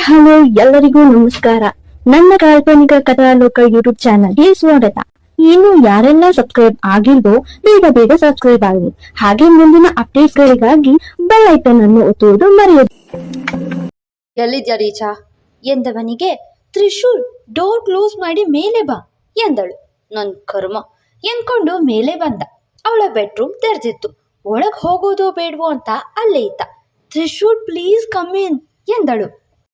Hello, ಎಲ್ಲರಿಗೂ ನಮಸ್ಕಾರ. ನನ್ನ ಕಾಲ್ಪನಿಕ ಕಥಾಲೋಕ ಯೂಟ್ಯೂಬ್ ಚಾನಲ್ಗೆ ಸ್ವಾಗತ. ಇನ್ನು ಯಾರೆಲ್ಲ ಸಬ್ಸ್ಕ್ರೈಬ್ ಆಗಿಲ್ವೋ, ಬೇಗ ಬೇಗ ಸಬ್ಸ್ಕ್ರೈಬ್ ಆಗಿ ಹಾಗೆ ಮುಂದಿನ ಅಪ್ಡೇಟ್ ಗಳಿಗಾಗಿ ಬೆಲ್ ಐಕನ್ ಅನ್ನು ಒತ್ತುವುದು ಮರೆಯದು. ಎಲ್ಲಿದ್ಯಾ ಎಂದವನಿಗೆ, ತ್ರಿಶೂಲ್ ಡೋರ್ ಕ್ಲೋಸ್ ಮಾಡಿ ಮೇಲೆ ಬಾ ಎಂದಳು. ನನ್ ಕರ್ಮ ಎಂದ್ಕೊಂಡು ಮೇಲೆ ಬಂದ. ಅವಳ ಬೆಡ್ರೂಮ್ ತೆರೆದಿತ್ತು. ಒಳಗ್ ಹೋಗೋದೋ ಬೇಡವೋ ಅಂತ ಅಲ್ಲೇ ಇತ್ತ ತ್ರಿಶೂಲ್ ಪ್ಲೀಸ್ ಕಮ್ ಇನ್ ಎಂದಳು.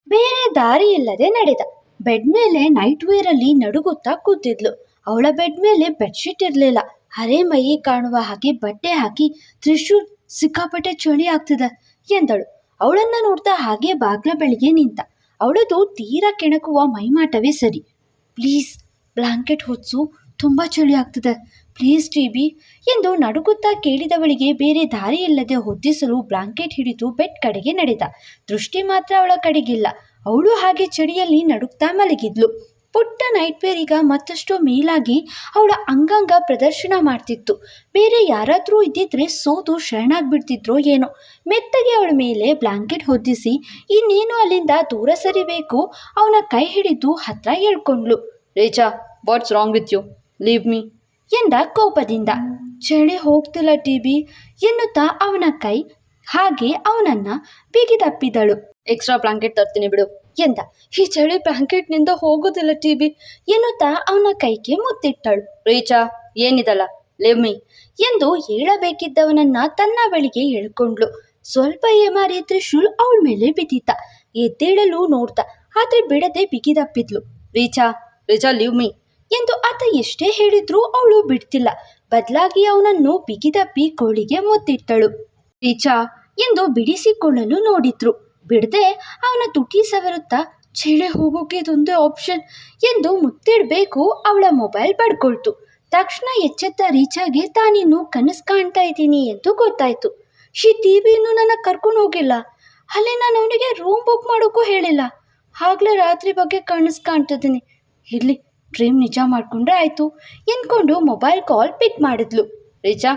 ಬೇರೆ ದಾರಿ ಇಲ್ಲದೆ ನಡೆದ. ಬೆಡ್ ಮೇಲೆ ನೈಟ್ ವೇರಲ್ಲಿ ನಡುಗುತ್ತಾ ಕೂತಿದ್ಲು. ಅವಳ ಬೆಡ್ ಮೇಲೆ ಬೆಡ್ಶೀಟ್ ಇರಲಿಲ್ಲ. ಹರೆ ಮೈ ಕಾಣುವ ಹಾಗೆ ಬಟ್ಟೆ ಹಾಕಿ ತ್ರಿಶೂಲ್ ಸಿಕ್ಕಾಪಟ್ಟೆ ಚಳಿ ಆಗ್ತಿದೆ ಎಂದಳು. ಅವಳನ್ನ ನೋಡ್ತಾ ಹಾಗೆ ಬಾಗ್ಲ ಬೆಳಿಗ್ಗೆ ನಿಂತ. ಅವಳದು ತೀರಾ ಕೆಣಕುವ ಮೈಮಾಟವೇ ಸರಿ. ಪ್ಲೀಸ್, ಬ್ಲಾಂಕೆಟ್ ಹೊತ್ಸು ತುಂಬ ಚಳಿ ಆಗ್ತದೆ. ಪ್ಲೀಸ್ ಟಿಬಿ ಎಂದು ನಡುಗುತ್ತಾ ಕೇಳಿದವಳಿಗೆ ಬೇರೆ ದಾರಿಯಿಲ್ಲದೆ ಹೊದ್ದಿಸಲು ಬ್ಲಾಂಕೆಟ್ ಹಿಡಿದು ಬೆಡ್ ಕಡೆಗೆ ನಡೆದ. ದೃಷ್ಟಿ ಮಾತ್ರ ಅವಳ ಕಡೆಗಿಲ್ಲ. ಅವಳು ಹಾಗೆ ಚಳಿಯಲ್ಲಿ ನಡುಗ್ತಾ ಮಲಗಿದ್ಲು. ಪುಟ್ಟ ನೈಟ್ವೇರ್ ಈಗ ಮತ್ತಷ್ಟು ಮೇಲಾಗಿ ಅವಳ ಅಂಗಾಂಗ ಪ್ರದರ್ಶನ ಮಾಡ್ತಿತ್ತು. ಬೇರೆ ಯಾರಾದರೂ ಇದ್ದಿದ್ರೆ ಸೋತು ಶರಣಾಗ್ಬಿಡ್ತಿದ್ರೋ ಏನೋ. ಮೆತ್ತಗೆ ಅವಳ ಮೇಲೆ ಬ್ಲಾಂಕೆಟ್ ಹೊದ್ದಿಸಿ ಇನ್ನೇನು ಅಲ್ಲಿಂದ ದೂರ ಸರಿಬೇಕು ಅವನ ಕೈ ಹಿಡಿದು ಹತ್ರ ಹೇಳ್ಕೊಂಡ್ಳು. Reja what's wrong with you? Leave me ಎಂದ ಕೋಪದಿಂದ. ಚಳಿ ಹೋಗ್ತಿಲ್ಲ ಟಿಬಿ ಎನ್ನುತ್ತಾ ಅವನ ಕೈ. ಹಾಗೆ ಅವನನ್ನ ಬಿಗಿದಪ್ಪಿದಳು ಎಕ್ಸ್ಟ್ರಾ ಬ್ಲಾಂಕೆಟ್ ತರ್ತೀನಿ ಬಿಡು ಎಂದ. ಈ ಚಳಿ ಬ್ಲಾಂಕೆಟ್ನಿಂದ ಹೋಗೋದಿಲ್ಲ ಟಿಬಿ ಎನ್ನುತ್ತಾ ಅವನ ಕೈಗೆ ಮುತ್ತಿಟ್ಟಳು. ರೀಚಾ ಏನಿದಲ್ಲ ಲಿವ್ ಮೀ ಎಂದು ಹೇಳಬೇಕಿದ್ದವನನ್ನ ತನ್ನ ಬಳಿಗೆ ಎಳ್ಕೊಂಡ್ಳು. ಸ್ವಲ್ಪ ಏಮಾರಿ ತ್ರಿಶೂಲ್ ಅವಳ ಮೇಲೆ ಬಿದ್ದಿದ್ದ. ಎದ್ದೇಳಲು ನೋಡ್ತಾ ಆದ್ರೆ ಬಿಡದೆ ಬಿಗಿದಪ್ಪಿದ್ಲು ರೀಚಾ ರೀಚಾ ಲಿವ್ ಮೀ ಎಂದು ಆತ ಎಷ್ಟೇ ಹೇಳಿದ್ರೂ ಅವಳು ಬಿಡ್ತಿಲ್ಲ. ಬದಲಾಗಿ ಅವನನ್ನು ಬಿಗಿದ ಕೋಳಿಗೆ ಮುತ್ತಿಟ್ಟಳು ರೀಚಾ ಎಂದು ಬಿಡಿಸಿಕೊಳ್ಳಲು ನೋಡಿದ್ರು. ಬಿಡದೆ ಅವನ ತುಟಿ ಸವರುತ್ತಾ ಚೇಳೆ ಹೋಗೋಕೆ ಇದೊಂದೇ ಆಪ್ಷನ್ ಎಂದು ಮುತ್ತಿಡಬೇಕು ಅವಳ ಮೊಬೈಲ್ ಪಡ್ಕೊಳ್ತು ತಕ್ಷಣ ಎಚ್ಚೆತ್ತ ರೀಚಾಗೆ ತಾನಿನ್ನು ಕನಸು ಕಾಣ್ತಾ ಇದ್ದೀನಿ ಎಂದು ಗೊತ್ತಾಯ್ತು. ಶಿ ಟಿವಿ ಇನ್ನೂ ನನ್ನ ಕರ್ಕೊಂಡು ಹೋಗಿಲ್ಲ. ಅಲ್ಲೇ ನಾನು ಅವನಿಗೆ ರೂಮ್ ಬುಕ್ ಮಾಡೋಕ್ಕೂ ಹೇಳಿಲ್ಲ. ಆಗ್ಲೇ ರಾತ್ರಿ ಬಗ್ಗೆ ಕನಸು ಕಾಣ್ತಿದ್ದೀನಿ. ಇರ್ಲಿ. ಡ್ರೀಮ್ ನಿಜ ಮಾಡಿಕೊಂಡ್ರೆ ಆಯಿತು. ಎಂದ್ಕೊಂಡು ಮೊಬೈಲ್ ಕಾಲ್ ಪಿಕ್ ಮಾಡಿದ್ಲು. ರಿಚಾ,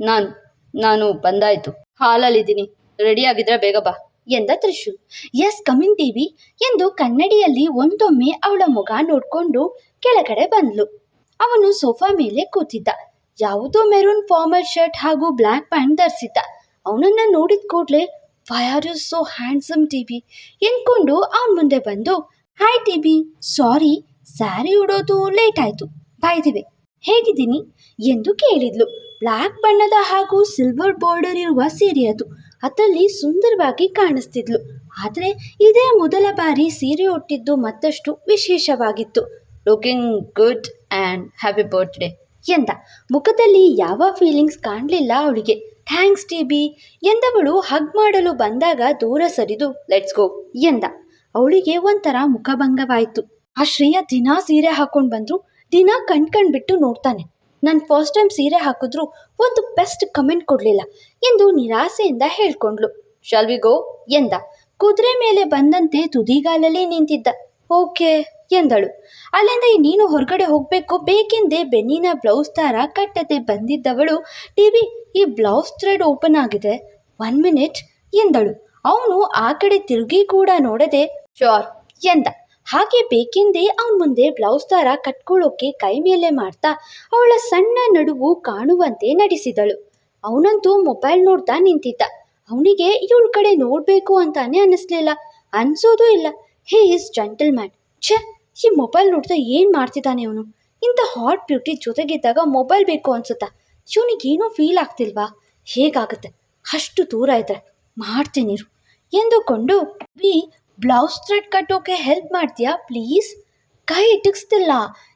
ನಾನು ನಾನು ಬಂದಾಯ್ತು. ಹಾಲಲ್ಲಿದ್ದೀನಿ. ರೆಡಿ ಆಗಿದ್ರೆ ಬೇಗ ಬಾ ಎಂದ ತ್ರಿಶೂಲ್ ಎಸ್ ಕಮಿಂಗ್ ಟಿವಿ ಎಂದು ಕನ್ನಡಿಯಲ್ಲಿ ಒಂದೊಮ್ಮೆ ಅವಳ ಮುಖ ನೋಡಿಕೊಂಡು ಕೆಳಗಡೆ ಬಂದ್ಲು. ಅವನು ಸೋಫಾ ಮೇಲೆ ಕೂತಿದ್ದ. ಯಾವುದೋ ಮೆರೂನ್ ಫಾರ್ಮಲ್ ಶರ್ಟ್ ಹಾಗೂ ಬ್ಲ್ಯಾಕ್ ಪ್ಯಾಂಟ್ ಧರಿಸಿದ್ದ. ಅವನನ್ನ ನೋಡಿದ ಕೂಡಲೇ why are you so handsome TV ಎಂದ್ಕೊಂಡು ಅವನ ಮುಂದೆ ಬಂದು ಹಾಯ್ ಟಿವಿ ಸಾರಿ ಸ್ಯಾರಿ ಉಡೋದು ಲೇಟ್ ಆಯಿತು. ಬಾಯ್ದಿವೆ ಹೇಗಿದ್ದೀನಿ? ಎಂದು ಕೇಳಿದ್ಲು. ಬ್ಲ್ಯಾಕ್ ಬಣ್ಣದ ಹಾಗೂ ಸಿಲ್ವರ್ ಬಾರ್ಡರ್ ಇರುವ ಸೀರೆ ಅದು. ಅದರಲ್ಲಿ ಸುಂದರವಾಗಿ ಕಾಣಿಸ್ತಿದ್ಲು. ಆದರೆ ಇದೇ ಮೊದಲ ಬಾರಿ ಸೀರೆ ಉಟ್ಟಿದ್ದು ಮತ್ತಷ್ಟು ವಿಶೇಷವಾಗಿತ್ತು. Looking good and happy birthday ಎಂದ. ಮುಖದಲ್ಲಿ ಯಾವ ಫೀಲಿಂಗ್ಸ್ ಕಾಣಲಿಲ್ಲ ಅವಳಿಗೆ. ಥ್ಯಾಂಕ್ಸ್ ಟಿಬಿ ಎಂದವಳು ಹಗ್ ಮಾಡಲು ಬಂದಾಗ ದೂರ ಸರಿದು ಲೆಟ್ಸ್ ಗೋ ಎಂದ. ಅವಳಿಗೆ ಒಂಥರ ಮುಖಭಂಗವಾಯಿತು. ಆ ಶ್ರೇಯ ದಿನಾ ಸೀರೆ ಹಾಕೊಂಡು ಬಂದ್ರು. ದಿನ ಕಣ್ ಕಣ್ ಬಿಟ್ಟು ನೋಡ್ತಾನೆ. ನಾನು ಫಸ್ಟ್ ಟೈಮ್ ಸೀರೆ ಹಾಕಿದ್ರು ಒಂದು ಬೆಸ್ಟ್ ಕಮೆಂಟ್ ಕೊಡಲಿಲ್ಲ. ಎಂದು ನಿರಾಸೆಯಿಂದ ಹೇಳ್ಕೊಂಡ್ಲು. ಶಾಲ್ ಗೋ ಎಂದ. ಕುದುರೆ ಮೇಲೆ ಬಂದಂತೆ ತುದಿಗಾಲಲ್ಲಿ ನಿಂತಿದ್ದ. ಓಕೆ ಎಂದಳು. ಅಲ್ಲಿಂದ ನೀನು ಹೊರಗಡೆ ಹೋಗಬೇಕು? ಬೇಕೆಂದೇ ಬೆನ್ನಿನ ಬ್ಲೌಸ್ ತರ ಕಟ್ಟದೆ ಬಂದಿದ್ದವಳು. ಟಿವಿ, ಈ ಬ್ಲೌಸ್ ಥ್ರೆಡ್ ಓಪನ್ ಆಗಿದೆ. ಒನ್ ಮಿನಿಟ್ ಎಂದಳು. ಅವನು ಆ ಕಡೆ ತಿರುಗಿ ಕೂಡ ನೋಡದೆ ಶೋರ್ ಎಂದ. ಹಾಗೆ ಬೇಕೆಂದೇ ಅವನ ಮುಂದೆ ಬ್ಲೌಸ್ ದಾರ ಕಟ್ಕೊಳ್ಳೋಕೆ ಕೈ ಮೇಲೆ ಮಾಡ್ತಾ ಅವಳ ಸಣ್ಣ ನಡುವು ಕಾಣುವಂತೆ ನಡೆಸಿದಳು ಅವನಂತೂ ಮೊಬೈಲ್ ನೋಡ್ತಾ ನಿಂತಿದ್ದ. ಅವನಿಗೆ ಇವಳ ಕಡೆ ನೋಡಬೇಕು ಅಂತಾನೆ ಅನ್ನಿಸ್ಲಿಲ್ಲ ಅನ್ಸೋದು ಇಲ್ಲ. ಹೇ ಇಸ್ ಜಂಟಲ್ ಮ್ಯಾನ್ ಛೆ, ಈ ಮೊಬೈಲ್ ನೋಡ್ತಾ ಏನು ಮಾಡ್ತಿದ್ದಾನೆ ಅವನು? ಇಂಥ ಹಾಟ್ ಬ್ಯೂಟಿ ಜೊತೆಗಿದ್ದಾಗ ಮೊಬೈಲ್ ಬೇಕು ಅನ್ಸುತ್ತಾ? ಏನೋ ಫೀಲ್ ಆಗ್ತಿಲ್ವಾ? ಹೇಗಾಗುತ್ತೆ? ಅಷ್ಟು ದೂರ ಇದ್ರೆ ಮಾಡ್ತೀನಿ ಎಂದುಕೊಂಡು ವಿ ಬ್ಲೌಸ್ ಥ್ರೆಡ್ ಕಟ್ಟೋಕೆ ಹೆಲ್ಪ್ ಮಾಡ್ತೀಯಾ? ಪ್ಲೀಸ್ ಕೈ ಇಟಕ್ಸ್ತಿಲ್ಲ.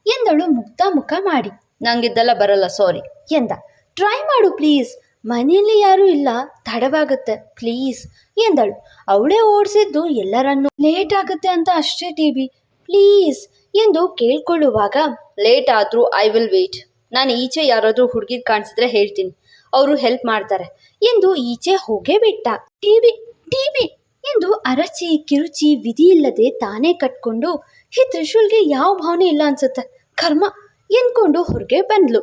ಎಂದಳು ಮುಕ್ತ ಮುಖ ಮಾಡಿ. ನಂಗಿದ್ದೆಲ್ಲ ಬರಲ್ಲ ಸಾರಿ ಎಂದ. ಟ್ರೈ ಮಾಡು ಪ್ಲೀಸ್ ಮನೆಯಲ್ಲಿ ಯಾರೂ ಇಲ್ಲ. ತಡವಾಗುತ್ತೆ ಪ್ಲೀಸ್ ಎಂದಳು. ಅವಳೇ ಓಡಿಸಿದ್ದು ಎಲ್ಲರನ್ನು. ಲೇಟ್ ಆಗುತ್ತೆ ಅಂತ ಅಷ್ಟೇ ಟಿ ಟಿವಿ ಪ್ಲೀಸ್ ಎಂದು ಕೇಳ್ಕೊಳ್ಳುವಾಗ ಲೇಟ್ ಆದರೂ ಐ ವಿಲ್ ವೇಟ್ ನಾನು ಈಚೆ ಯಾರಾದರೂ ಹುಡುಗಿ ಕಾಣಿಸಿದ್ರೆ ಹೇಳ್ತೀನಿ. ಅವರು ಹೆಲ್ಪ್ ಮಾಡ್ತಾರೆ. ಎಂದು ಈಚೆ ಹೋಗೇ ಬಿಟ್ಟ. ಟಿ ವಿ ಟಿವಿ ಎಂದು ಅರಚಿ ಕಿರುಚಿ ವಿಧಿ ಇಲ್ಲದೆ ತಾನೇ ಕಟ್ಕೊಂಡು ಈ ತ್ರಿಶೂಲ್ಗೆ ಯಾವ ಭಾವನೆ ಇಲ್ಲ ಅನ್ಸುತ್ತೆ? ಕರ್ಮ ಎಂದ್ಕೊಂಡು ಹೊರಗೆ ಬಂದ್ಲು.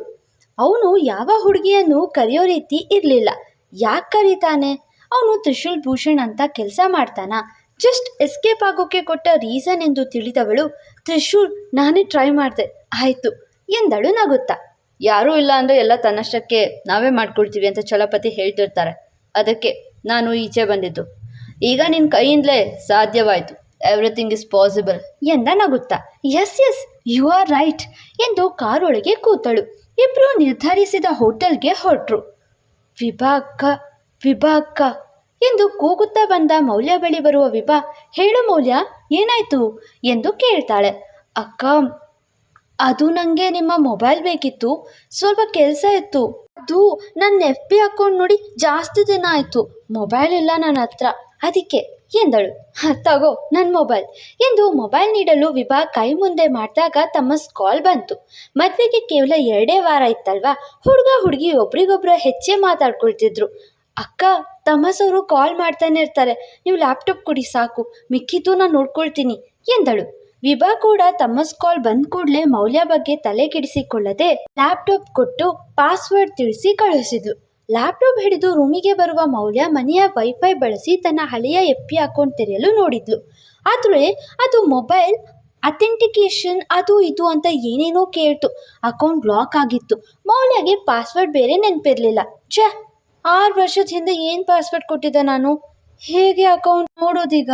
ಅವನು ಯಾವ ಹುಡುಗಿಯನ್ನು ಕರೆಯೋ ರೀತಿ ಇರಲಿಲ್ಲ. ಯಾಕೆ ಕರೀತಾನೆ? ಅವನು ತ್ರಿಶೂಲ್ ಭೂಷಣ್ ಅಂತ ಕೆಲಸ ಮಾಡ್ತಾನ. ಜಸ್ಟ್ ಎಸ್ಕೇಪ್ ಆಗೋಕೆ ಕೊಟ್ಟ ರೀಸನ್ ಎಂದು ತಿಳಿದವಳು, ತ್ರಿಶೂಲ್, ನಾನೇ ಟ್ರೈ ಮಾಡಿದೆ. ಆಯಿತು, ಎಂದಳು ನಗುತ್ತಾ. ಯಾರೂ ಇಲ್ಲ ಅಂದರೆ ಎಲ್ಲ ತನ್ನಷ್ಟಕ್ಕೆ ನಾವೇ ಮಾಡ್ಕೊಳ್ತೀವಿ ಅಂತ ಚಲಪತಿ ಹೇಳ್ತಿರ್ತಾರೆ. ಅದಕ್ಕೆ ನಾನು ಈಚೆ ಬಂದಿದ್ದು. ಈಗ ನಿನ್ನ ಕೈಯಿಂದಲೇ ಸಾಧ್ಯವಾಯಿತು. ಎವ್ರಿಥಿಂಗ್ ಇಸ್ ಪಾಸಿಬಲ್ ಎಂದ ನಗುತ್ತಾ. Yes yes you are right ಎಂದು ಕಾರೊಳಗೆ ಕೂತಳು. ಇಬ್ಬರು ನಿರ್ಧರಿಸಿದ ಹೋಟೆಲ್ಗೆ ಹೊರಟರು. ವಿಭಾಕ್ಕ ವಿಭಾಕ್ಕ ಎಂದು ಕೂಗುತ್ತಾ ಬಂದ ಮೌಲ್ಯ ಬಳಿ ಬರುವ ವಿಭಾ, ಹೇಳು ಮೌಲ್ಯ, ಏನಾಯ್ತು? ಎಂದು ಕೇಳ್ತಾಳೆ. ಅಕ್ಕ, ಅದು ನನಗೆ ನಿಮ್ಮ ಮೊಬೈಲ್ ಬೇಕಿತ್ತು. ಸ್ವಲ್ಪ ಕೆಲಸ ಇತ್ತು. ಅದು ನನ್ನ ಎಫ್ ಬಿ ಅಕೌಂಟ್ ನೋಡಿ ಜಾಸ್ತಿ ದಿನ ಆಯಿತು. ಮೊಬೈಲ್ ಇಲ್ಲ ನನ್ನ ಹತ್ರ. ಅದಕ್ಕೆ ಎಂದಳು "ಹ, ತಗೋ ನನ್ನ ಮೊಬೈಲ್ ಎಂದು ಮೊಬೈಲ್ ನೀಡಲು ವಿಭಾ ಕೈ ಮುಂದೆ ಮಾಡಿದಾಗ ತಮ್ಮ ಕಾಲ್ ಬಂತು. ಮದುವೆಗೆ ಕೇವಲ ಎರಡೇ ವಾರ ಇತ್ತಲ್ವಾ? ಹುಡುಗ ಹುಡುಗಿ ಒಬ್ರಿಗೊಬ್ರು ಹೆಚ್ಚೇ ಮಾತಾಡ್ಕೊಳ್ತಿದ್ರು. ಅಕ್ಕ ತಮ್ಮಸ್ ಅವರು ಕಾಲ್ ಮಾಡ್ತಾನೆ ಇರ್ತಾರೆ ನೀವು ಲ್ಯಾಪ್ಟಾಪ್ ಕೊಡಿ ಸಾಕು ಮಿಕ್ಕಿದ್ದು ನಾನು ನೋಡ್ಕೊಳ್ತೀನಿ ಎಂದಳು. ವಿಭಾ ಕೂಡ ತಮ್ಮಸ್ ಕಾಲ್ ಬಂದ ಕೂಡಲೇ ಮೌಲ್ಯ ಬಗ್ಗೆ ತಲೆ ಕೆಡಿಸಿಕೊಳ್ಳದೆ ಲ್ಯಾಪ್ಟಾಪ್ ಕೊಟ್ಟು ಪಾಸ್ವರ್ಡ್ ತಿಳಿಸಿ ಕಳುಹಿಸಿದ್ಲು. ಲ್ಯಾಪ್ಟಾಪ್ ಹಿಡಿದು ರೂಮಿಗೆ ಬರುವ ಮೌಲ್ಯ ಮನೆಯ ವೈಫೈ ಬಳಸಿ ತನ್ನ ಹಳೆಯ ಎಫ್ ಪಿ ಅಕೌಂಟ್ ತೆರೆಯಲು ನೋಡಿದ್ಲು. ಆದರೆ ಅದು ಮೊಬೈಲ್ ಅಥೆಂಟಿಕೇಶನ್ ಅದು ಇದು ಅಂತ ಏನೇನೋ ಕೇಳ್ತು. ಅಕೌಂಟ್ ಲಾಕ್ ಆಗಿತ್ತು. ಮೌಲ್ಯಗೆ ಪಾಸ್ವರ್ಡ್ ಬೇರೆ ನೆನಪಿರಲಿಲ್ಲ. ಛೇ, ಆರು ವರ್ಷದ ಹಿಂದೆ ಏನು ಪಾಸ್ವರ್ಡ್ ಕೊಟ್ಟಿದ್ದೆ ನಾನು? ಹೇಗೆ ಅಕೌಂಟ್ ನೋಡೋದೀಗ?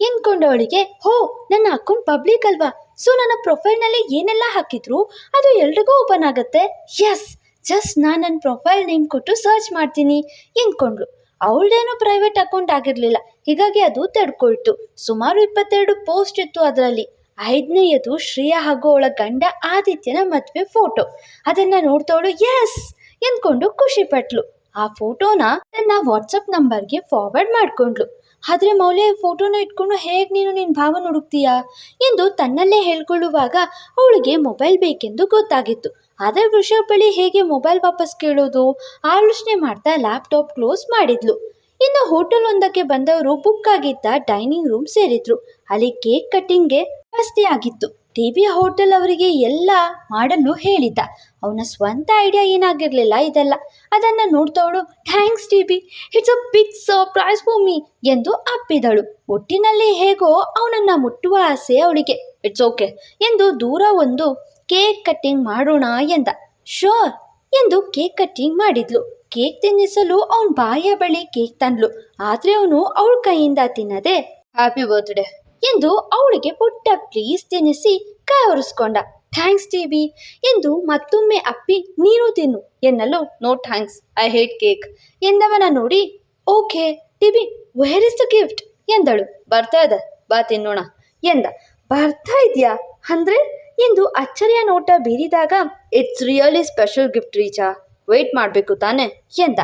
ಎಂದ್ಕೊಂಡವಳಿಗೆ ಹೋ, ನನ್ನ ಅಕೌಂಟ್ ಪಬ್ಲಿಕ್ ಅಲ್ವಾ? ಸೊ, ನನ್ನ ಪ್ರೊಫೈಲ್ನಲ್ಲಿ ಏನೆಲ್ಲ ಹಾಕಿದ್ರು? ಅದು ಎಲ್ರಿಗೂ ಓಪನ್ ಆಗುತ್ತೆ? ಎಸ್ ಜಸ್ಟ್ ನಾನು ನನ್ನ ಪ್ರೊಫೈಲ್ ನೇಮ್ ಕೊಟ್ಟು ಸರ್ಚ್ ಮಾಡ್ತೀನಿ ಎಂದ್ಕೊಂಡ್ಳು ಅವಳದೇನೋ ಪ್ರೈವೇಟ್ ಅಕೌಂಟ್ ಆಗಿರಲಿಲ್ಲ. ಹೀಗಾಗಿ ಅದು ತಡ್ಕೊಳ್ತು. ಸುಮಾರು ಇಪ್ಪತ್ತೆರಡು ಪೋಸ್ಟ್ ಇತ್ತು ಅದರಲ್ಲಿ. ಐದನೆಯದು ಶ್ರೇಯಾ ಹಾಗೂ ಅವಳ ಗಂಡ ಆದಿತ್ಯನ ಮದುವೆ ಫೋಟೋ ಅದನ್ನು ನೋಡ್ತವಳು ಎಸ್ ಎಂದ್ಕೊಂಡು ಖುಷಿ ಪಟ್ಲು. ಆ ಫೋಟೋನ ನನ್ನ ವಾಟ್ಸಪ್ ನಂಬರ್ಗೆ ಫಾರ್ವರ್ಡ್ ಮಾಡಿಕೊಂಡ್ಳು. ಆದರೆ ಮೌಲ್ಯ ಫೋಟೋನ ಇಟ್ಕೊಂಡು ಹೇಗೆ ನೀನು ನಿನ್ನ ಭಾವನ ಹುಡುಕ್ತೀಯಾ? ಎಂದು ತನ್ನಲ್ಲೇ ಹೇಳ್ಕೊಳ್ಳುವಾಗ ಅವಳಿಗೆ ಮೊಬೈಲ್ ಬೇಕೆಂದು ಗೊತ್ತಾಗಿತ್ತು. ಆದರೆ ವೃಷಭ್ ಬಳಿ ಹೇಗೆ ಮೊಬೈಲ್ ವಾಪಸ್ ಕೇಳೋದು? ಆಲೋಚನೆ ಮಾಡ್ತಾ ಲ್ಯಾಪ್ಟಾಪ್ ಕ್ಲೋಸ್ ಮಾಡಿದ್ಲು. ಇನ್ನು ಹೋಟೆಲ್ ಒಂದಕ್ಕೆ ಬಂದವರು ಬುಕ್ ಆಗಿದ್ದ ಡೈನಿಂಗ್ ರೂಮ್ ಸೇರಿದ್ರು. ಅಲ್ಲಿ ಕೇಕ್ ಕಟ್ಟಿಂಗ್ಗೆ ವ್ಯವಸ್ಥೆ ಆಗಿತ್ತು. ಟಿವಿ ಹೋಟೆಲ್ ಅವರಿಗೆ ಎಲ್ಲ ಮಾಡಲು ಹೇಳಿದ್ದ. ಅವನ ಸ್ವಂತ ಐಡಿಯಾ ಏನಾಗಿರಲಿಲ್ಲ ಇದೆಲ್ಲ. ಅದನ್ನು ನೋಡ್ತವಳು thanks TV it's a big surprise for me ಎಂದು ಅಪ್ಪಿದಳು. ಒಟ್ಟಿನಲ್ಲಿ ಹೇಗೋ ಅವನನ್ನು ಮುಟ್ಟುವ ಆಸೆ ಅವಳಿಗೆ. ಇಟ್ಸ್ ಓಕೆ ಎಂದು ದೂರ ಒಂದು ಕೇಕ್ ಕಟ್ಟಿಂಗ್ ಮಾಡೋಣ ಎಂದ. ಶೋರ್ ಎಂದು ಕೇಕ್ ಕಟ್ಟಿಂಗ್ ಮಾಡಿದ್ಲು. ಕೇಕ್ ತಿನ್ನಿಸಲು ಅವನ್ ಬಾಯ ಬಳಿ ಕೇಕ್ ತಂದ್ಲು. ಆದರೆ ಅವನು ಅವಳ ಕೈಯಿಂದ ತಿನ್ನದೆ ಹ್ಯಾಪಿ ಬರ್ತ್ಡೇ ಎಂದು ಅವಳಿಗೆ ಪುಟ್ಟ ಪ್ಲೀಸ್ ತಿನ್ನಿಸಿ ಕೈ ಒರೆಸ್ಕೊಂಡ ಥ್ಯಾಂಕ್ಸ್ ಟಿವಿ ಎಂದು ಮತ್ತೊಮ್ಮೆ ಅಪ್ಪಿ, ನೀನು ತಿನ್ನು ಎನ್ನಲು no thanks I hate cake ಎಂದವನ ನೋಡಿ okay TV where is the gift ಎಂದಳು. ಬರ್ತಾ ಇದೆ, ಬಾ ತಿನ್ನೋಣ ಎಂದ. ಬರ್ತಾ ಇದೆಯಾ? ಅಂದ್ರೆ ಎಂದು ಅಚ್ಚರಿಯ ನೋಟ ಬೀರಿದಾಗ it's really special gift Richa wait ಮಾಡಬೇಕು ತಾನೆ, ಎಂದ.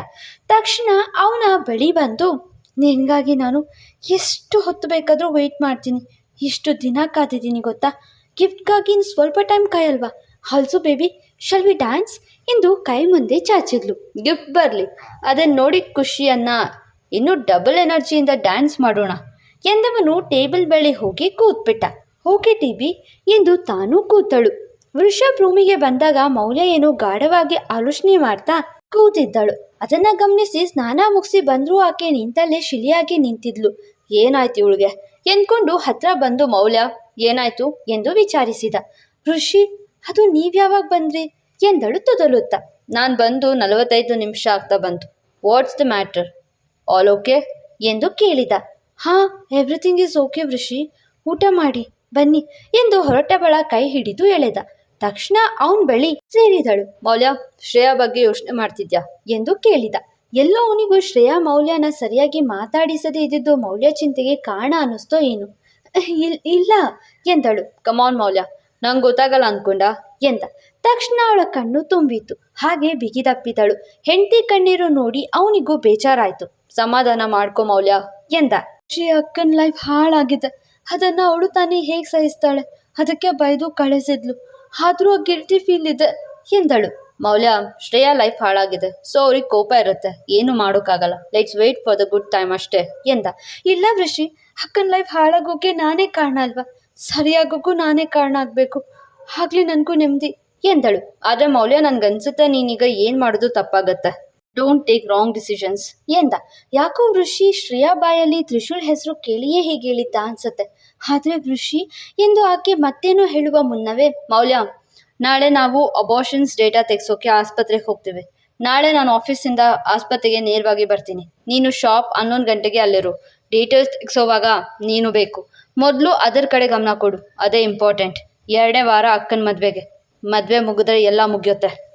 ತಕ್ಷಣ ಅವನ ಬಳಿ ಬಂದು, ನಿನಗಾಗಿ ನಾನು ಎಷ್ಟು ಹೊತ್ತು ಬೇಕಾದರೂ ವೆಯ್ಟ್ ಮಾಡ್ತೀನಿ. ಎಷ್ಟು ದಿನ ಕಾದಿದ್ದೀನಿ ಗೊತ್ತಾ? ಗಿಫ್ಟ್ಗಾಗಿ ಇನ್ನು ಸ್ವಲ್ಪ ಟೈಮ್ ಕಾಯಲ್ವಾ? ಹಲ್ಸು ಬೇಬಿ ಶಲ್ ವಿ ಡ್ಯಾನ್ಸ್ ಎಂದು ಕೈ ಮುಂದೆ ಚಾಚಿದ್ಲು. ಗಿಫ್ಟ್ ಬರಲಿ. ಅದನ್ನು ನೋಡಿ ಖುಷಿಯನ್ನ ಇನ್ನೂ ಡಬಲ್ ಎನರ್ಜಿಯಿಂದ ಡ್ಯಾನ್ಸ್ ಮಾಡೋಣ, ಎಂದವನು ಟೇಬಲ್ ಬಳಿ ಹೋಗಿ ಕೂತ್ಬಿಟ್ಟ. ಓಕೆ ಟಿಬಿ ಎಂದು ತಾನೂ ಕೂತಳು. ವೃಷಭ್ ರೂಮಿಗೆ ಬಂದಾಗ ಮೌಲ್ಯ ಏನು ಗಾಢವಾಗಿ ಆಲೋಚನೆ ಮಾಡ್ತಾ ಕೂತಿದ್ದಳು. ಅದನ್ನ ಗಮನಿಸಿ ಸ್ನಾನ ಮುಗಿಸಿ ಬಂದರೂ ಆಕೆ ನಿಂತಲ್ಲೇ ಶಿಲಿಯಾಗಿ ನಿಂತಿದ್ಲು. ಏನಾಯ್ತು ಇವಳಿಗೆ? ಎಂದ್ಕೊಂಡು ಹತ್ರ ಬಂದು ಮೌಲ್ಯ, ಏನಾಯ್ತು ಎಂದು ವಿಚಾರಿಸಿದ. ಋಷಿ, ಅದು ನೀವ್ಯಾವಾಗ ಬಂದ್ರಿ? ಎಂದಳು ತೊದಲುತ್ತ. ನಾನು ಬಂದು ನಲವತ್ತೈದು ನಿಮಿಷ ಆಗ್ತಾ ಬಂತು. What's the matter all okay ಎಂದು ಕೇಳಿದ. ಹಾಂ ಎವ್ರಿಥಿಂಗ್ ಈಸ್ ಓಕೆ ವೃಷಿ. ಊಟ ಮಾಡಿ. ಬನ್ನಿ ಎಂದು ಹೊರಟವಳ ಕೈ ಹಿಡಿದು ಎಳೆದ. ತಕ್ಷಣ ಅವನ ಬಳಿ ಸೇರಿದಳು. ಮೌಲ್ಯ, ಶ್ರೇಯಾ ಬಗ್ಗೆ ಯೋಚನೆ ಮಾಡ್ತಿದ್ಯಾ? ಎಂದು ಕೇಳಿದ. ಎಲ್ಲೋ ಅವನಿಗೂ ಶ್ರೇಯಾ ಮೌಲ್ಯನ ಸರಿಯಾಗಿ ಮಾತಾಡಿಸದೇ ಇದ್ದಿದ್ದು ಮೌಲ್ಯ ಚಿಂತೆಗೆ ಕಾರಣ ಅನ್ನಿಸ್ತೋ ಏನು? ಇಲ್, ಇಲ್ಲ, ಎಂದಳು. ಕಮಾನ್ ಮೌಲ್ಯ. ನಂಗೆ ಗೊತ್ತಾಗಲ್ಲ ಅಂದ್ಕೊಂಡ ಎಂದ. ತಕ್ಷಣ ಅವಳ ಕಣ್ಣು ತುಂಬಿತು ಹಾಗೆ ಬಿಗಿದಪ್ಪಿದಳು ಹೆಂಡತಿ ಕಣ್ಣೀರು ನೋಡಿ ಅವನಿಗೂ ಬೇಜಾರಾಯ್ತು. ಸಮಾಧಾನ ಮಾಡ್ಕೊ ಮೌಲ್ಯ, ಎಂದ. ಶ್ರೀ ಅಕ್ಕನ್ ಲೈಫ್ ಹಾಳಾಗಿದೆ. ಅದನ್ನು ಅವಳು ತಾನೇ ಹೇಗೆ ಸಹಿಸ್ತಾಳೆ? ಅದಕ್ಕೆ ಬೈದು ಕಳಿಸಿದ್ಲು. ಆದರೂ ಗಿಲ್ಟಿ ಫೀಲ್ ಇದೆ ಎಂದಳು. ಮೌಲ್ಯ, ಶ್ರೇಯಾ ಲೈಫ್ ಹಾಳಾಗಿದೆ. ಸೊ ಅವ್ರಿಗೆ ಕೋಪ ಇರುತ್ತೆ. ಏನು ಮಾಡೋಕ್ಕಾಗಲ್ಲ. Let's wait for the good time ಅಷ್ಟೇ ಎಂದ. ಇಲ್ಲ ಋಷಿ ಅಕ್ಕನ ಲೈಫ್ ಹಾಳಾಗೋಕೆ ನಾನೇ ಕಾರಣ ಅಲ್ವಾ? ಸರಿಯಾಗೋಕ್ಕೂ ನಾನೇ ಕಾರಣ ಆಗಬೇಕು. ಆಗ್ಲಿ ನನಗೂ ನೆಮ್ಮದಿ ಎಂದಳು. ಆದರೆ ಮೌಲ್ಯ, ನನ್ಗನ್ಸುತ್ತೆ ನೀನೀಗ ಏನು ಮಾಡೋದು ತಪ್ಪಾಗತ್ತೆ. ಡೋಂಟ್ ಟೇಕ್ ರಾಂಗ್ ಡಿಸಿಷನ್ಸ್ ಎಂದ. ಯಾಕೋ ಋಷಿ ಶ್ರೇಯಾ ಬಾಯಲ್ಲಿ ತ್ರಿಶೂಲ್ ಹೆಸರು ಕೇಳಿಯೇ ಹೀಗೆ ಹೇಳಿದ್ದ ಅನ್ಸುತ್ತೆ. ಆದರೆ ಋಷಿ ಎಂದು ಆಕೆ ಮತ್ತೇನು ಹೇಳುವ ಮುನ್ನವೇ? ಮೌಲ್ಯ, ನಾಳೆ ನಾವು ಅಬಾರ್ಷನ್ಸ್ ಡೇಟಾ ತೆಗೆಸೋಕೆ ಆಸ್ಪತ್ರೆಗೆ ಹೋಗ್ತೀವಿ. ನಾಳೆ ನಾನು ಆಫೀಸಿಂದ ಆಸ್ಪತ್ರೆಗೆ ನೇರವಾಗಿ ಬರ್ತೀನಿ. ನೀನು ಶಾಪ್ ಹನ್ನೊಂದು ಗಂಟೆಗೆ ಅಲ್ಲಿರು. ಡೀಟೇಲ್ಸ್ ತೆಗೆಸೋವಾಗ ನೀನು ಬೇಕು. ಮೊದಲು ಅದರ ಕಡೆ ಗಮನ ಕೊಡು. ಅದೇ ಇಂಪಾರ್ಟೆಂಟ್ ಎರಡನೇ ವಾರ ಅಕ್ಕನ ಮದುವೆಗೆ. ಮದುವೆ ಮುಗಿದ್ರೆ ಎಲ್ಲ ಮುಗಿಯುತ್ತೆ.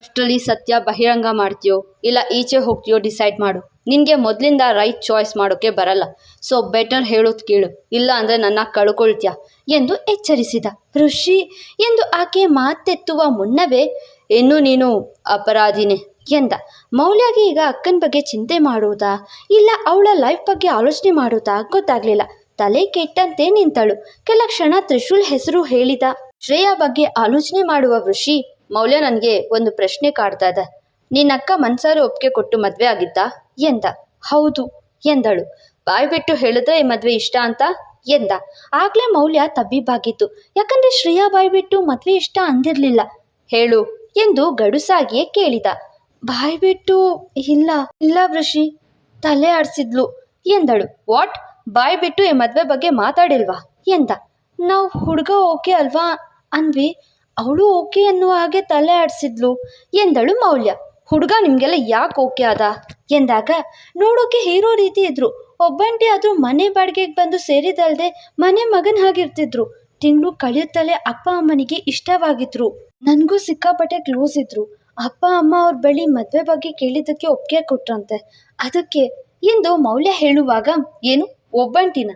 ಅಷ್ಟರಲ್ಲಿ ಸತ್ಯ ಬಹಿರಂಗ ಮಾಡ್ತೀಯೋ ಇಲ್ಲ ಈಚೆ ಹೋಗ್ತೀಯೋ ಡಿಸೈಡ್ ಮಾಡು. ನಿನಗೆ ಮೊದಲಿಂದ ರೈಟ್ ಚಾಯ್ಸ್ ಮಾಡೋಕ್ಕೆ ಬರಲ್ಲ. ಸೊ ಬೆಟರ್ ಹೇಳೋದು ಕೇಳು. ಇಲ್ಲ ಅಂದರೆ ನನ್ನ ಕಳ್ಕೊಳ್ತೀಯ? ಎಂದು ಎಚ್ಚರಿಸಿದ ಋಷಿ. ಎಂದು ಆಕೆ ಮಾತೆತ್ತುವ ಮುನ್ನವೇ, ಇನ್ನೂ ನೀನು ಅಪರಾಧಿನೇ ಎಂದ. ಮೌಲ್ಯಗೆ ಈಗ ಅಕ್ಕನ ಬಗ್ಗೆ ಚಿಂತೆ ಮಾಡುವುದಾ? ಇಲ್ಲ ಅವಳ ಲೈಫ್ ಬಗ್ಗೆ ಆಲೋಚನೆ ಮಾಡುವುದಾ? ಗೊತ್ತಾಗ್ಲಿಲ್ಲ. ತಲೆ ಕೆಟ್ಟಂತೆ ನಿಂತಳು. ಕೆಲ ಕ್ಷಣ ತ್ರಿಶೂಲ್ ಹೆಸರು ಹೇಳಿದ ಶ್ರೇಯಾ ಬಗ್ಗೆ ಆಲೋಚನೆ ಮಾಡುವ ಋಷಿ ಮೌಲ್ಯ ನನಗೆ ಒಂದು ಪ್ರಶ್ನೆ ಕಾಡ್ತಾ ಇದೆ. ನಿನ್ನಕ್ಕ ಮನ್ಸಾರು ಒಪ್ಪಿಗೆ ಕೊಟ್ಟು ಮದುವೆ ಆಗಿದ್ದ? ಎಂದ. ಹೌದು, ಎಂದಳು. ಬಾಯ್ ಬಿಟ್ಟು ಹೇಳಿದ್ರೆ ಈ ಮದುವೆ ಇಷ್ಟ ಅಂತ? ಎಂದ. ಆಗ್ಲೇ ಮೌಲ್ಯ ತಬ್ಬಿಬ್ಬಾಗಿತ್ತು. ಯಾಕಂದ್ರೆ ಶ್ರೇಯಾ ಬಾಯ್ ಬಿಟ್ಟು ಮದುವೆ ಇಷ್ಟ ಅಂದಿರ್ಲಿಲ್ಲ. ಹೇಳು, ಎಂದು ಗಡುಸಾಗಿಯೇ ಕೇಳಿದ. ಬಾಯ್ ಬಿಟ್ಟು ಇಲ್ಲ ಇಲ್ಲ ವೃಷಿ, ತಲೆ ಆಡಿಸಿದ್ಲು, ಎಂದಳು. ವಾಟ್? ಬಾಯ್ ಬಿಟ್ಟು ಈ ಮದುವೆ ಬಗ್ಗೆ ಮಾತಾಡಿಲ್ವಾ? ಎಂದ. ನಾವು ಹುಡುಗ ಓಕೆ ಅಲ್ವಾ ಅಂದ್ವಿ ಅವಳು ಓಕೆ ಅನ್ನುವ ಹಾಗೆ ತಲೆ ಆಡಿಸಿದ್ಲು. ಎಂದಳು ಮೌಲ್ಯ. ಹುಡುಗ ನಿಮಗೆಲ್ಲ ಯಾಕೆ ಓಕೆ ಆದ? ಎಂದಾಗ, ನೋಡೋಕೆ ಹೀರೋ ರೀತಿ ಇದ್ರು. ಒಬ್ಬಂಟಿ ಆದರೂ ಮನೆ ಬಾಡಿಗೆಗೆ ಬಂದು ಸೇರಿದಲ್ದೆ ಮನೆ ಮಗನ ಹಾಗಿರ್ತಿದ್ರು. ತಿಂಗಳು ಕಳೆಯುತ್ತಲೇ ಅಪ್ಪ ಅಮ್ಮನಿಗೆ ಇಷ್ಟವಾಗಿದ್ರು. ನನಗೂ ಸಿಕ್ಕಾಪಟ್ಟೆ ಕ್ಲೋಸ್ ಇದ್ರು. ಅಪ್ಪ, ಅಮ್ಮ ಅವ್ರ ಬಳಿ ಮದುವೆ ಬಗ್ಗೆ ಕೇಳಿದ್ದಕ್ಕೆ ಒಪ್ಪಿಗೆ ಕೊಟ್ರಂತೆ. ಅದಕ್ಕೆ ಎಂದು ಮೌಲ್ಯ ಹೇಳುವಾಗ, ಏನು? ಒಬ್ಬಂಟಿನ.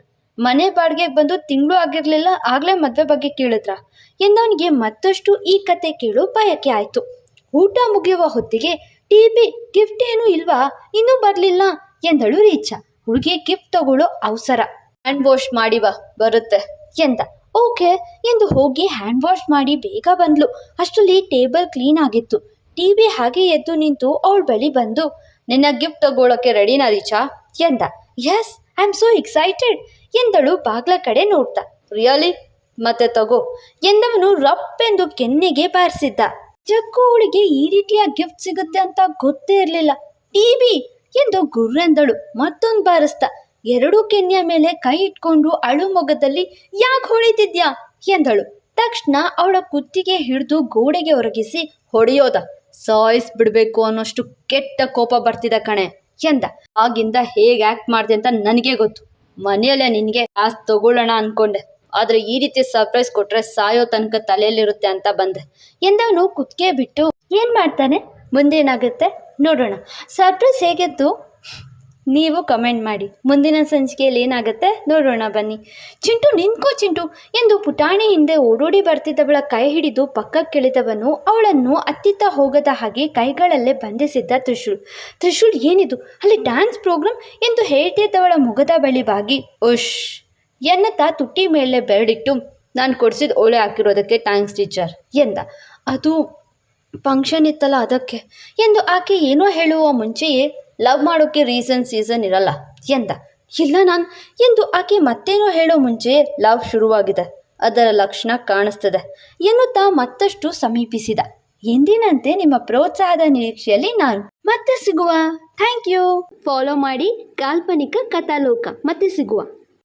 ಮನೆ ಬಾಡಿಗೆಗೆ ಬಂದು ತಿಂಗಳು ಆಗಿರಲಿಲ್ಲ, ಆಗಲೇ ಮದುವೆ ಬಗ್ಗೆ ಕೇಳಿದ್ರ? ಎಂದವನಿಗೆ ಮತ್ತಷ್ಟು ಈ ಕತೆ ಕೇಳು ಬಯಕೆ ಆಯಿತು. ಊಟ ಮುಗಿಯುವ ಹೊತ್ತಿಗೆ ಟಿ ಬಿ ಗಿಫ್ಟ್ ಏನೂ ಇಲ್ವಾ? ಇನ್ನೂ ಬರಲಿಲ್ಲ ಎಂದಳು ರೀಚಾ. ಹುಡುಗಿ ಗಿಫ್ಟ್ ತಗೊಳ್ಳೋ ಅವಸರ. ಹ್ಯಾಂಡ್ ವಾಶ್ ಮಾಡಿ ಬಾ ಬರುತ್ತೆ ಎಂದ. ಓಕೆ ಎಂದು ಹೋಗಿ ಹ್ಯಾಂಡ್ ವಾಶ್ ಮಾಡಿ ಬೇಗ ಬಂದ್ಲು. ಅಷ್ಟರಲ್ಲಿ ಟೇಬಲ್ ಕ್ಲೀನ್ ಆಗಿತ್ತು. ಟಿ ವಿ ಹಾಗೆ ಎದ್ದು ನಿಂತು ಅವಳ ಬಳಿ ಬಂದು, ನಿನ್ನ ಗಿಫ್ಟ್ ತಗೊಳ್ಳೋಕೆ ರೆಡಿನಾ ರೀಚಾ? ಎಂದ. Yes I am so excited. ಎಂದಳು ಬಾಗ್ಲ ಕಡೆ ನೋಡ್ತಾ. ರಿಯಲಿ? ಮತ್ತೆ ತಗೋ, ಎಂದವನು ರಪ್ಪೆಂದು ಕೆನ್ನೆಗೆ ಬಾರಿಸಿದ್ದ. ಜಕ್ಕು ಅವಳಿಗೆ ಈ ರೀತಿಯ ಗಿಫ್ಟ್ ಸಿಗುತ್ತೆ ಅಂತ ಗೊತ್ತೇ ಇರಲಿಲ್ಲ. ಟಿವಿ ಎಂದು ಗುರ್ರೆಂದಳು ಮತ್ತೊಂದು ಬಾರಿಸ್ತ. ಎರಡೂ ಕೆನ್ನೆಯ ಮೇಲೆ ಕೈ ಇಟ್ಕೊಂಡು ಅಳು ಮೊಗದಲ್ಲಿ ಯಾಕೆ ಹೊಡಿತಿದ್ಯಾ ಎಂದಳು. ತಕ್ಷಣ ಅವಳ ಕುತ್ತಿಗೆ ಹಿಡಿದು ಗೋಡೆಗೆ ಒರಗಿಸಿ, ಹೊಡೆಯೋದ? ಸಾಯಿಸ್ ಬಿಡಬೇಕು ಅನ್ನೋಷ್ಟು ಕೆಟ್ಟ ಕೋಪ ಬರ್ತಿದ ಕಣೆ, ಎಂದ. ಆಗಿಂದ ಹೇಗೆ ಆ್ಯಕ್ಟ್ ಮಾಡಿದೆ ಅಂತ ನನಗೆ ಗೊತ್ತು. ಮನೆಯಲ್ಲೇ ನಿನಗೆ ಕಾಸು ತಗೊಳ್ಳೋಣ ಅನ್ಕೊಂಡೆ. ಆದರೆ ಈ ರೀತಿ ಸರ್ಪ್ರೈಸ್ ಕೊಟ್ರೆ ಸಾಯೋ ತನಕ ತಲೆಯಲ್ಲಿರುತ್ತೆ ಅಂತ ಬಂದೆ. ಎಂದವನು ಕುತ್ತಿಗೆ ಬಿಟ್ಟು, ಏನು ಮಾಡ್ತಾನೆ? ಮುಂದೇನಾಗುತ್ತೆ? ನೋಡೋಣ. ಸರ್ಪ್ರೈಸ್ ಹೇಗಿತ್ತು? ನೀವು ಕಮೆಂಟ್ ಮಾಡಿ. ಮುಂದಿನ ಸಂಚಿಕೆಯಲ್ಲಿ ಏನಾಗುತ್ತೆ? ನೋಡೋಣ ಬನ್ನಿ. ಚಿಂಟು, ನಿಂತ್ಕೋ ಚಿಂಟು. ಎಂದು ಪುಟಾಣಿ ಹಿಂದೆ ಓಡೋಡಿ ಬರ್ತಿದ್ದವಳ ಕೈ ಹಿಡಿದು ಪಕ್ಕಕ್ಕಿಳಿದವನು ಅವಳನ್ನು ಅತ್ತಿತ್ತ ಹೋಗದ ಹಾಗೆ ಕೈಗಳಲ್ಲೇ ಬಂಧಿಸಿದ್ದ ತ್ರಿಶೂಲ್. ತ್ರಿಶೂಲ್, ಏನಿದು? ಅಲ್ಲಿ ಡ್ಯಾನ್ಸ್ ಪ್ರೋಗ್ರಾಮ್ ಎಂದು ಹೇಳ್ತಿದ್ದವಳ ಮುಗದ ಬಳಿ ಬಾಗಿ ಉಶ್ ಎನ್ನುತ್ತಾ ತುಟ್ಟಿ ಮೇಲೆ ಬೆರಡಿಟ್ಟು ನಾನು ಕೊಡಿಸಿದ ಓಳೆ ಹಾಕಿರೋದಕ್ಕೆ ಥ್ಯಾಂಕ್ಸ್ ಟೀಚರ್ ಎಂದ. ಅದು ಫಂಕ್ಷನ್ ಇತ್ತಲ್ಲ ಅದಕ್ಕೆ? ಎಂದು ಆಕೆ ಏನೋ ಹೇಳುವ ಮುಂಚೆಯೇ ಲವ್ ಮಾಡೋಕ್ಕೆ ರೀಸನ್ ಸೀಸನ್ ಇರಲ್ಲ. ಎಂದ? ಇಲ್ಲ ನಾನು. ಎಂದು ಆಕೆ ಮತ್ತೇನೋ ಹೇಳೋ ಮುಂಚೆ ಲವ್ ಶುರುವಾಗಿದೆ. ಅದರ ಲಕ್ಷಣ ಕಾಣಿಸ್ತದೆ. ಎನ್ನುತ್ತಾ ಮತ್ತಷ್ಟು ಸಮೀಪಿಸಿದ. ಎಂದಿನಂತೆ ನಿಮ್ಮ ಪ್ರೋತ್ಸಾಹದ ನಿರೀಕ್ಷೆಯಲ್ಲಿ ನಾನು. ಮತ್ತೆ ಸಿಗುವ. ಥ್ಯಾಂಕ್ ಯು ಫಾಲೋ ಮಾಡಿ ಕಾಲ್ಪನಿಕ ಕಥಾಲೋಕ. ಮತ್ತೆ ಸಿಗುವ.